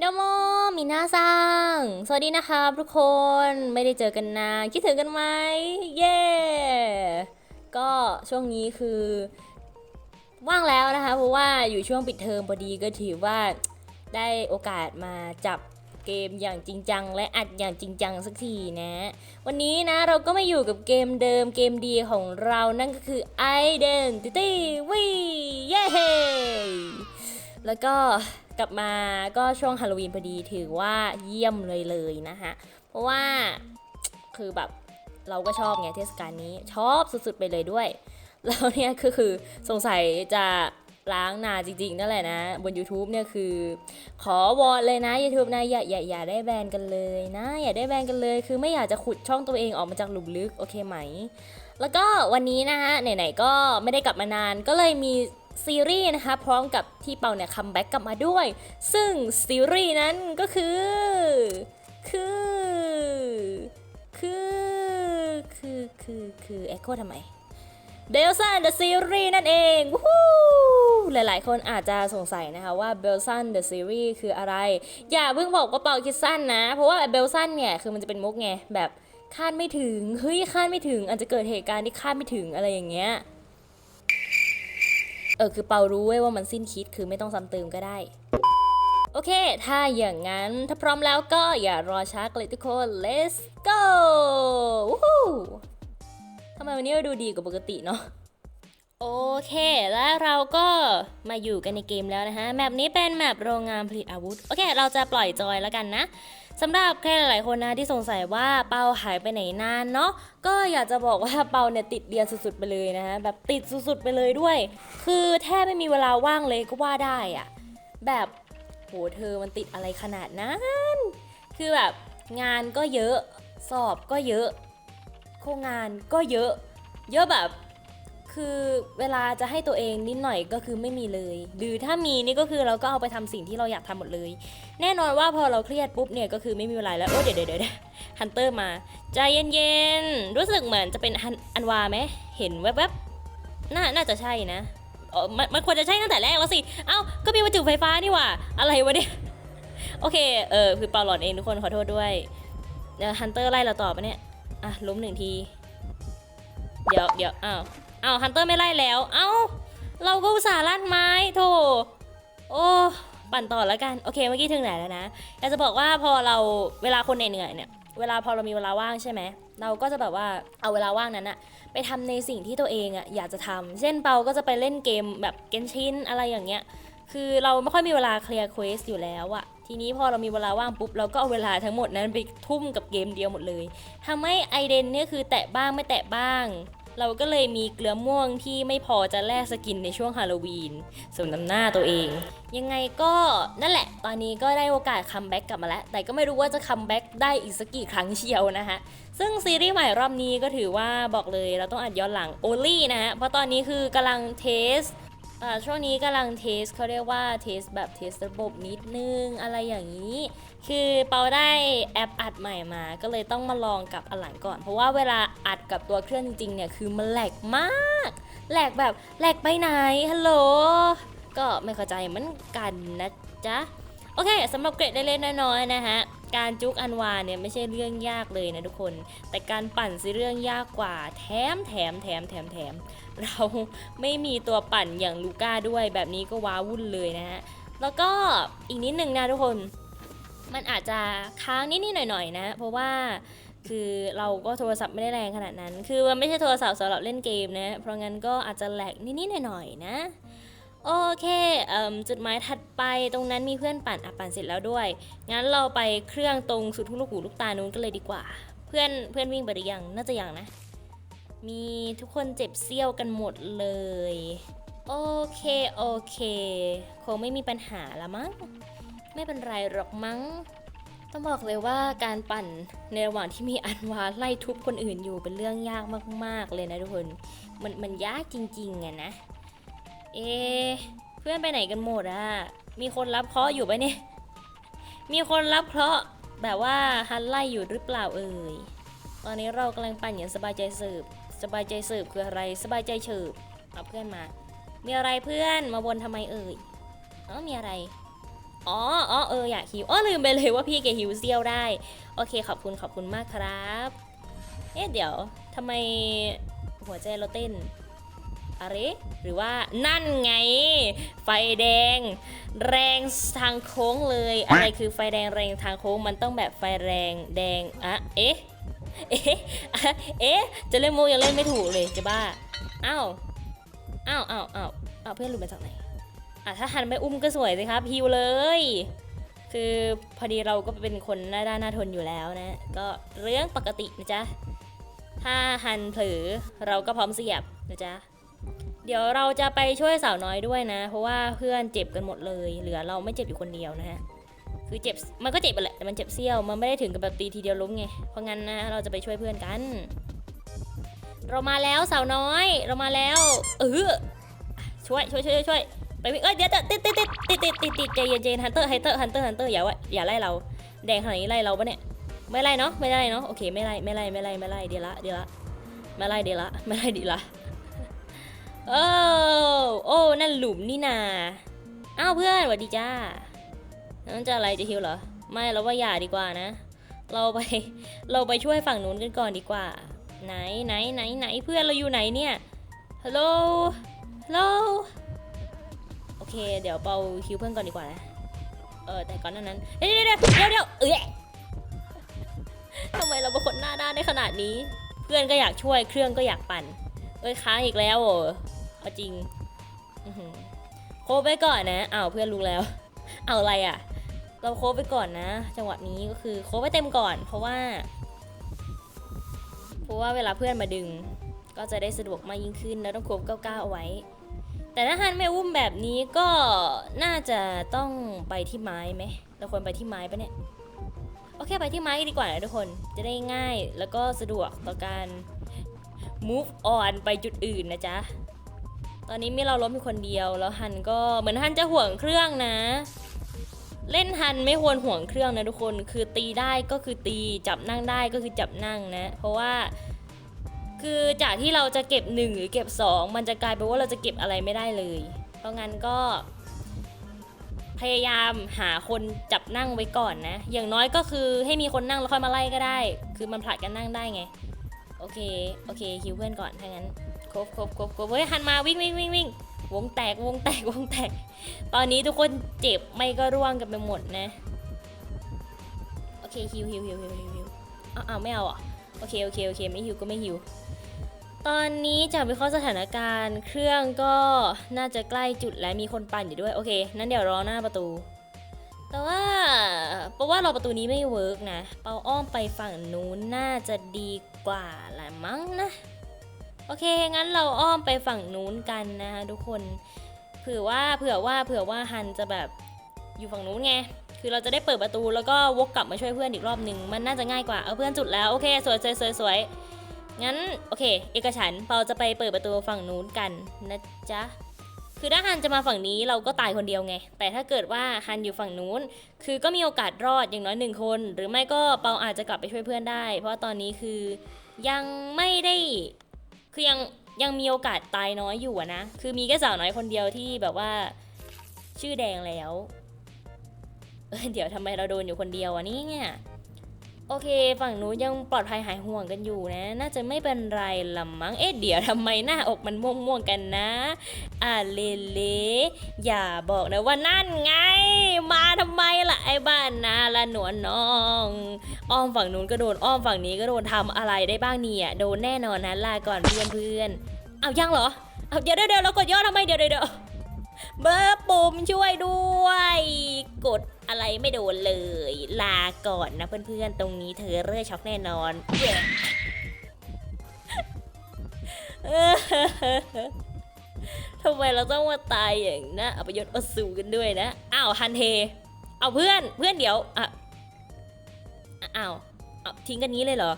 เดโมมินาซังสวัสดีนะครับทุกคนไม่ได้เจอกันนานคิดถึงกันไหมเย้ก็ช่วงนี้คือ ว่างแล้วนะคะ เพราะว่าอยู่ช่วงปิดเทอมพอดีก็ถือว่าได้โอกาสมาจับเกมอย่างจริงจัง และอัดอย่างจริงจังสักทีนะ วันนี้นะเราก็มาอยู่กับเกมเดิมเกมดีของเรานั่นก็คือ Identity V เย้แล้วก็ กลับมาก็ช่วงฮาโลวีนพอดีถือว่าเยี่ยมเลยเลยนะคะเพราะว่าคือแบบเราก็ชอบไงเทศกาลนี้ชอบสุดๆไปเลยด้วย แล้วเนี่ยก็คือสงสัยจะล้างนาจริงๆนั่นแหละนะ บน YouTube เนี่ยคือ ขอวอนเลยนะ YouTube นะอย่าอย่าอย่าได้แบนกันเลยนะ อย่าได้แบนกันเลย คือไม่อยากจะขุดช่องตัวเองออกมาจากหลุมลึก โอเคไหม แล้วก็วันนี้นะคะไหนๆก็ไม่ได้กลับมานานก็เลยมี ซีรีส์นะคะพร้อมกับที่เปาเนี่ยคัมแบ็กกลับมาด้วย ซึ่งซีรีส์นั้นก็คือ คือ คือคือคือคือเอ็กโคทำไมเดลซันเดอะซีรีส์นั่นเองวู้หลายๆ คนอาจจะสงสัยนะคะว่าเบลซันเดอะซีรีส์คืออะไร อย่าเพิ่งบอกว่าเปาคิดสั้นนะ เพราะว่าเบลซันเนี่ย คือมันจะเป็นมุกไง แบบคาดไม่ถึง เฮ้ยคาดไม่ถึง อาจจะเกิดเหตุการณ์ที่คาดไม่ถึงอะไรอย่างเงี้ย เออคือเปารู้เว้ยว่ามันสิ้นคิดคือไม่ต้องซ้ำเติมก็ได้ โอเค ถ้าอย่างนั้นถ้าพร้อมแล้วก็อย่ารอช้าเลยทุกคน let's go วู้ทำไมวันนี้เราดูดีกว่าปกติเนาะ โอเค แล้วเราก็มาอยู่กันในเกมแล้วนะฮะแมปนี้เป็นแมปโรงงานผลิตอาวุธ โอเค เราจะปล่อยจอยแล้วกันนะสำหรับใครหลาย ๆ คนนะที่สงสัยว่าเปาหายไปไหนนานเนาะก็อยากจะบอกว่าเปาเนี่ยติดเรียนสุด ๆ ไปเลยนะฮะแบบติดสุด ๆ ไปเลยด้วย คือแทบไม่มีเวลาว่างเลยก็ว่าได้อะแบบโหเธอมันติดอะไรขนาดนั้น คือแบบงานก็เยอะสอบก็เยอะโครงงานก็เยอะ เยอะแบบ คือเวลาจะให้ตัวเองนิดหน่อยก็คือไม่มีเลย หรือถ้ามีนี่ก็คือเราก็เอาไปทำสิ่งที่เราอยากทำหมดเลย แน่นอนว่าพอเราเครียดปุ๊บเนี่ยก็คือไม่มีเวลาแล้วโอ้เดี๋ยวเดี๋ยวเดี๋ยวฮันเตอร์มาใจเย็นๆรู้สึกเหมือนจะเป็นฮันอันวาไหมเห็นแวบๆน่าน่าจะใช่นะมันมันควรจะใช่ตั้งแต่แรกแล้วสิ เอ้า ก็มีวัตถุไฟฟ้านี่หว่า อะไรวะเนี่ย โอเค เออ คือเปาหลอนเองทุกคนขอโทษด้วยเดี๋ยวฮันเตอร์ไล่เราต่อปะเนี่ย อะล้มหนึ่งที เดี๋ยวเดี๋ยวอ้าว เอาฮันเตอร์ไม่ไล่แล้ว เอ้าเราก็อุตส่าห์ลั่นไม้โถโอ้ปั่นต่อแล้วกัน โอเค เมื่อกี้ถึงไหนแล้วนะอยากจะบอกว่าพอเราเวลาคนเหนื่อยเนี่ยเวลาพอเรามีเวลาว่างใช่ไหม เราก็จะแบบว่าเอาเวลาว่างนั้นอะไปทำในสิ่งที่ตัวเองอะอยากจะทำเช่นเปาก็จะไปเล่นเกมแบบเกนชินอะไรอย่างเงี้ย คือเราไม่ค่อยมีเวลาเคลียร์เควสอยู่แล้วอะทีนี้พอเรามีเวลาว่างปุ๊บเราก็เอาเวลาทั้งหมดนั้นไปทุ่มกับเกมเดียวหมดเลยทำให้ไอเดนเนี่ยคือแตะบ้างไม่แตะบ้าง เราก็เลยมีเกลือม่วงที่ไม่พอจะแลกสกินในช่วงฮาโลวีนสมน้ำหน้าตัวเอง ยังไงก็นั่นแหละ ตอนนี้ก็ได้โอกาสคัมแบ็กกลับมาแล้ว แต่ก็ไม่รู้ว่าจะคัมแบ็กได้อีกสักกี่ครั้งเชียวนะคะ ซึ่งซีรีส์ใหม่รอบนี้ก็ถือว่าบอกเลยเราต้องอัดย้อนหลังโอลี่นะฮะเพราะตอนนี้คือกำลังเทส อ่าช่วงนี้กำลังเทสเขาเรียกว่าเทสแบบเทสระบบนิดนึงอะไรอย่างนี้ คือเปาได้แอปอัดใหม่มา ก็เลยต้องมาลองกับอันหลังก่อน เพราะว่าเวลาอัดกับตัวเครื่องจริงๆเนี่ยคือมันแหลกมากแหลกแบบแหลกไปไหนฮัลโหลก็ไม่เข้าใจเหมือนกันนะจ๊ะโอเคสำหรับเกรดเล็กๆน้อยๆนะฮะ การจุกอันวาเนี่ยไม่ใช่เรื่องยากเลยนะทุกคน แต่การปั่นสิเรื่องยากกว่า แถมแถมแถมแถมแถมเราไม่มีตัวปั่นอย่างลูก้าด้วยแบบนี้ก็ว้าวุ่นเลยนะฮะ แล้วก็อีกนิดนึงนะทุกคน มันอาจจะค้างนิดๆหน่อยๆนะ เพราะว่าคือเราก็โทรศัพท์ไม่ได้แรงขนาดนั้น คือมันไม่ใช่โทรศัพท์สำหรับเล่นเกมนะ เพราะงั้นก็อาจจะแหลกนิดๆหน่อยๆนะ โอเคเอ่มจุดหมายถัดไปตรงนั้นมีเพื่อนปั่นอะปั่นเสร็จแล้วด้วย งั้นเราไปเครื่องตรงสุดทุกลูกหูลูกตานู้นกันเลยดีกว่า เพื่อนเพื่อนวิ่งไปหรือยังน่าจะยังนะ มีทุกคนเจ็บเซี่ยวกันหมดเลย โอเคโอเค คงไม่มีปัญหาละมั้ง ไม่เป็นไรหรอกมั้ง ต้องบอกเลยว่าการปั่นในระหว่างที่มีอันวาไล่ทุบคนอื่นอยู่เป็นเรื่องยากมาก ๆเลยนะทุกคน มันมันยากจริงๆอะนะ เอ เพื่อนไปไหนกันหมดอะมีคนรับเคราะห์อยู่ปะเนี่ย มีคนรับเคราะห์แบบว่าฮันไล่อยู่หรือเปล่าเอ่ย ตอนนี้เรากำลังปั่นอย่างสบายใจสืบ สบายใจสืบคืออะไร สบายใจเฉิบเอาเพื่อนมา มีอะไรเพื่อนมาวนทำไมเอ่ยเออมีอะไร อ๋ออ๋อเอออยากฮิวอ๋อลืมไปเลยว่าพี่แกฮิวเซียวได้ โอเคขอบคุณขอบคุณมากครับ เอ๊ะเดี๋ยวทำไมหัวใจเราเต้น อะไรหรือว่านั่นไง ไฟแดง แรงทางโค้งเลย อะไรคือไฟแดงแรงทางโค้งมันต้องแบบไฟแรงแดงอะเอ๊ะเอ๊ะเอ๊ะจะเล่นมุกยังเล่นไม่ถูกเลยจะบ้าอ้าวอ้าวอ้าวอ้าวอ้าวเพื่อนหลุดมาจากไหนอะถ้าหันไปอุ้มก็สวยสิครับฮิวเลย คือพอดีเราก็เป็นคนหน้าด้านหน้าทนอยู่แล้วนะ ก็เรื่องปกตินะจ๊ะถ้าหันเผลอเราก็พร้อมเสียบนะจ๊ะ เดี๋ยวเราจะไปช่วยสาวน้อยด้วยนะ เพราะว่าเพื่อนเจ็บกันหมดเลย เหลือเราไม่เจ็บอยู่คนเดียวนะฮะคือเจ็บมันก็เจ็บแหละแต่มันเจ็บเซี่ยวมันไม่ได้ถึงกับแบบตีทีเดียวล้มไงเพราะงั้นนะเราจะไปช่วยเพื่อนกัน เรามาแล้วสาวน้อย เรามาแล้วเออช่วยช่วยช่วยช่วยไปวิเอ้ยเดี๋ยวติดติดติดติดติดติดติดใจเย็นใจฮันเตอร์ฮันเตอร์ฮันเตอร์ฮันเตอร์อย่าอย่าไล่เรา แดงขนาดนี้ไล่เราปะเนี่ยไม่ไล่เนาะไม่ไล่เนาะโอเคไม่ไล่ไม่ไล่ไม่ไล่ไม่ไล่เดี๋ยวละเดี๋ยวละไม่ไล่เดี๋ยวละไม่ไล่ดีละ โอ้โอ้นั่นหลุมนี่นาอ้าวเพื่อนสวัสดีจ้านั่นจะอะไรจะฮิวเหรอ ไม่เราว่าอย่าดีกว่านะ เราไปเราไปช่วยฝั่งนู้นกันก่อนดีกว่า ไหนไหนไหนไหนเพื่อนเราอยู่ไหนเนี่ยฮัลโหลฮัลโหลโอเค เดี๋ยวเปาคิวเพื่อนก่อนดีกว่านะเออแต่ก่อนนั้นนั้นเดี๋ยวเดี๋ยวเดี๋ยวเดี๋ยวเอ้ยทำไมเราเป็นคนหน้าด้านได้ขนาดนี้ เพื่อนก็อยากช่วยเครื่องก็อยากปั่นเอ้ยค้างอีกแล้วเหรอ เอาจริงโคบไปก่อนนะอ้าวเพื่อนรู้แล้ว เอาอะไรอะ เราโคบไปก่อนนะ จังหวะนี้ก็คือโคบไปเต็มก่อน เพราะว่า เพราะว่าเวลาเพื่อนมาดึง ก็จะได้สะดวกมากยิ่งขึ้น แล้วต้องโคบก้าวๆเอาไว้ แต่ถ้าฮันไม่อุ้มแบบนี้ก็น่าจะต้องไปที่ไม้ไหมเราควรไปที่ไม้ปะเนี่ยโอเคไปที่ไม้ดีกว่านะทุกคน จะได้ง่ายแล้วก็สะดวกต่อการ move on ไปจุดอื่นนะจ๊ะ ตอนนี้มีเราล้มอยู่คนเดียวแล้วฮันก็เหมือนฮันจะห่วงเครื่องนะ เล่นฮันไม่ควรห่วงเครื่องนะทุกคน คือตีได้ก็คือตีจับนั่งได้ก็คือจับนั่งนะ เพราะว่า คือจากที่เราจะเก็บ 1 หรือเก็บ 2 มันจะกลายเป็นว่าเราจะเก็บอะไรไม่ได้เลย เพราะงั้นก็ พยายามหาคนจับนั่งไว้ก่อนนะ อย่างน้อยก็คือให้มีคนนั่งแล้วค่อยมาไล่ก็ได้ คือมันผลัดกันนั่งได้ไง โอเค โอเคคิวเพื่อนก่อนถ้างั้น ครบครบครบครบเฮ้ยหันมาวิ่งวิ่งวิ่งวิ่งวงแตกวงแตกวงแตก ตอนนี้ทุกคนเจ็บไม่ก็ร่วงกันไปหมดนะ โอเคฮิวฮิวฮิวฮิวฮิวฮิวอ้าวอ้าวไม่เอาอะโอเคโอเคโอเคไม่ฮิวก็ไม่ฮิวตอนนี้จากวิเคราะห์สถานการณ์ เครื่องก็น่าจะใกล้จุดและมีคนปั่นอยู่ด้วยโอเคนั้นเดี๋ยวรอหน้าประตู แต่ว่าเพราะว่ารอประตูนี้ไม่เวิร์กนะ เปาอ้อมไปฝั่งนู้นน่าจะดีกว่าแหละมั้งนะ โอเค งั้นเราอ้อมไปฝั่งนู้นกันนะคะทุกคน เผื่อว่า เผื่อว่า เผื่อว่าฮันจะแบบอยู่ฝั่งนู้นไง คือเราจะได้เปิดประตูแล้วก็วกกลับมาช่วยเพื่อนอีกรอบหนึ่ง มันน่าจะง่ายกว่า เอาเพื่อนจุดแล้ว โอเค สวยสวยสวยสวยงั้น โอเค เอกฉันเปาจะไปเปิดประตูฝั่งนู้นกันนะจ๊ะ คือถ้าฮันจะมาฝั่งนี้เราก็ตายคนเดียวไง แต่ถ้าเกิดว่าฮันอยู่ฝั่งนู้น คือก็มีโอกาสรอดอย่างน้อยหนึ่งคน หรือไม่ก็เปาอาจจะกลับไปช่วยเพื่อนได้ เพราะตอนนี้คือยังไม่ได้ คือยังยังมีโอกาสตายน้อยอยู่นะ คือมีแค่สาวน้อยคนเดียวที่แบบว่าชื่อแดงแล้วเเดี๋ยวทำไมเราโดนอยู่คนเดียวอะนี่เนี่ย โอเค ฝั่งนู้นยังปลอดภัยหายห่วงกันอยู่นะ น่าจะไม่เป็นไรละมั้ง เอ๊ะเดี๋ยวทำไมหน้าอกมันม่วงๆกันนะ อ่าเลเลอย่าบอกนะว่านั่นไง มาทำไมล่ะไอ้บ้านนาละหนวนน้อง อ้อมฝั่งนู้นก็โดนอ้อมฝั่งนี้ก็โดนทำอะไรได้บ้างเนี่ย โดนแน่นอนนะลาก่อนเพื่อนเพื่อนเอายังเหรอ เอาเดี๋ยวเดี๋ยวเรากดย่อทำไมเดี๋ยวเดี๋ยว เบอร์ปุ่มช่วยด้วย กดอะไรไม่โดนเลย ลาก่อนนะเพื่อนๆ ตรงนี้เธอเรื่อช็อกแน่นอนทำไมเราต้องมาตายอย่างนะอัปยศอสูกันด้วยนะ อ้าวฮันเท เอาเพื่อนเพื่อนเดี๋ยวอะอ้าวเอาทิ้งกันนี้เลยเหรอ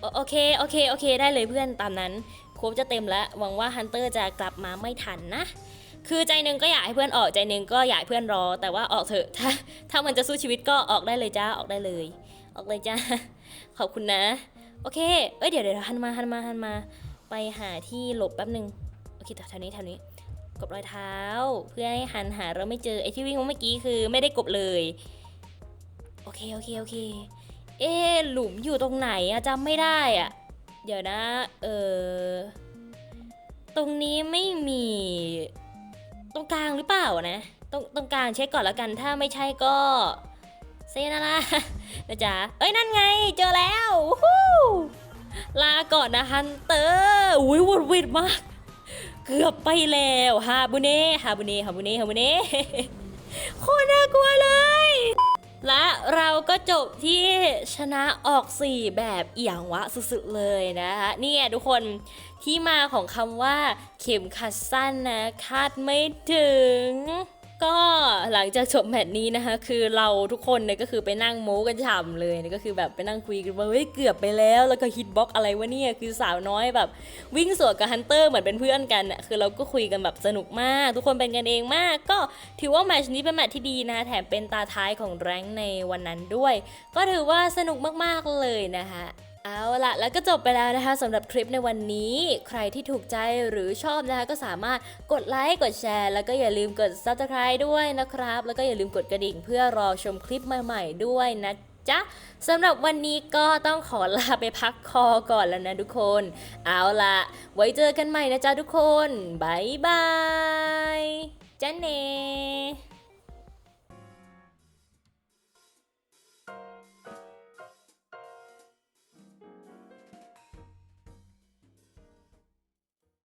โอโอเคโอเคโอเคได้เลยเพื่อนตามนั้นครบจะเต็มแล้วหวังว่าฮันเตอร์จะกลับมาไม่ทันนะ คือใจหนึ่งก็อยากให้เพื่อนออกใจหนึ่งก็อยากให้เพื่อนรอ แต่ว่าออกเถอะถ้าถ้ามันจะสู้ชีวิตก็ออกได้เลยจ้าออกได้เลย ออกเลยจ้าขอบคุณนะ โอเคเอ้ยเดี๋ยวเดี๋ยวหันมาหันมาหันมา ไปหาที่หลบแป๊บหนึ่งโอเคแถวนี้แถวนี้กบรอยเท้า เพื่อให้หันหาเราไม่เจอไอ้ที่วิ่งเมื่อกี้คือไม่ได้กบเลยโอเคโอเคโอเคเอ๊หลุมอยู่ตรงไหนอะจำไม่ได้อะเดี๋ยวนะเออตรงนี้ไม่มี ตรงกลางหรือเปล่านะ ตรงตรงกลางเช็คก่อนแล้วกัน ถ้าไม่ใช่ก็เซนาละนะจ๊ะ เอ้ยนั่นไง เจอแล้วฮู้ลาก่อนนะฮันเตอร์อุ้ยวุ่นวิดมาก เกือบไปแล้วฮาบุเน่ฮาบุเน่ฮาบุเน่ฮาบุเน่โคตรน่ากลัวเลย และเราก็จบที่ชนะออก 4 แบบเอี่ยงวะสุดๆเลยนะคะนี่ทุกคนที่มาของคำว่าเข็มขัดสั้นนะคาดไม่ถึง ก็หลังจากจบแมตช์นี้นะคะ คือเราทุกคนเนี่ยก็คือไปนั่งโม้กันฉ่ำเลยนะก็คือแบบไปนั่งคุยกันว่าเฮ้ยเกือบไปแล้ว แล้วก็ฮิตบ็อกอะไรวะเนี่ยคือสาวน้อยแบบ วิ่งสวนกับฮันเตอร์เหมือนเป็นเพื่อนกันน่ะคือเราก็คุยกันแบบสนุกมาก ทุกคนเป็นกันเองมาก ก็ถือว่าแมตช์นี้เป็นแมตช์ที่ดีนะแถมเป็นตาท้ายของแรงค์ในวันนั้นด้วย ก็ถือว่าสนุกมากๆเลยนะคะ เอาละแล้วก็จบไปแล้วนะคะสำหรับคลิปในวันนี้ ใครที่ถูกใจหรือชอบนะคะก็สามารถกดไลค์กดแชร์ แล้วก็อย่าลืมกด subscribe ด้วยนะครับ แล้วก็อย่าลืมกดกระดิ่งเพื่อรอชมคลิปใหม่ๆด้วยนะจ๊ะสำหรับวันนี้ก็ต้องขอลาไปพักคอก่อนแล้วนะทุกคน เอาละไว้เจอกันใหม่นะจ๊ะทุกคนบายบายจ้าเน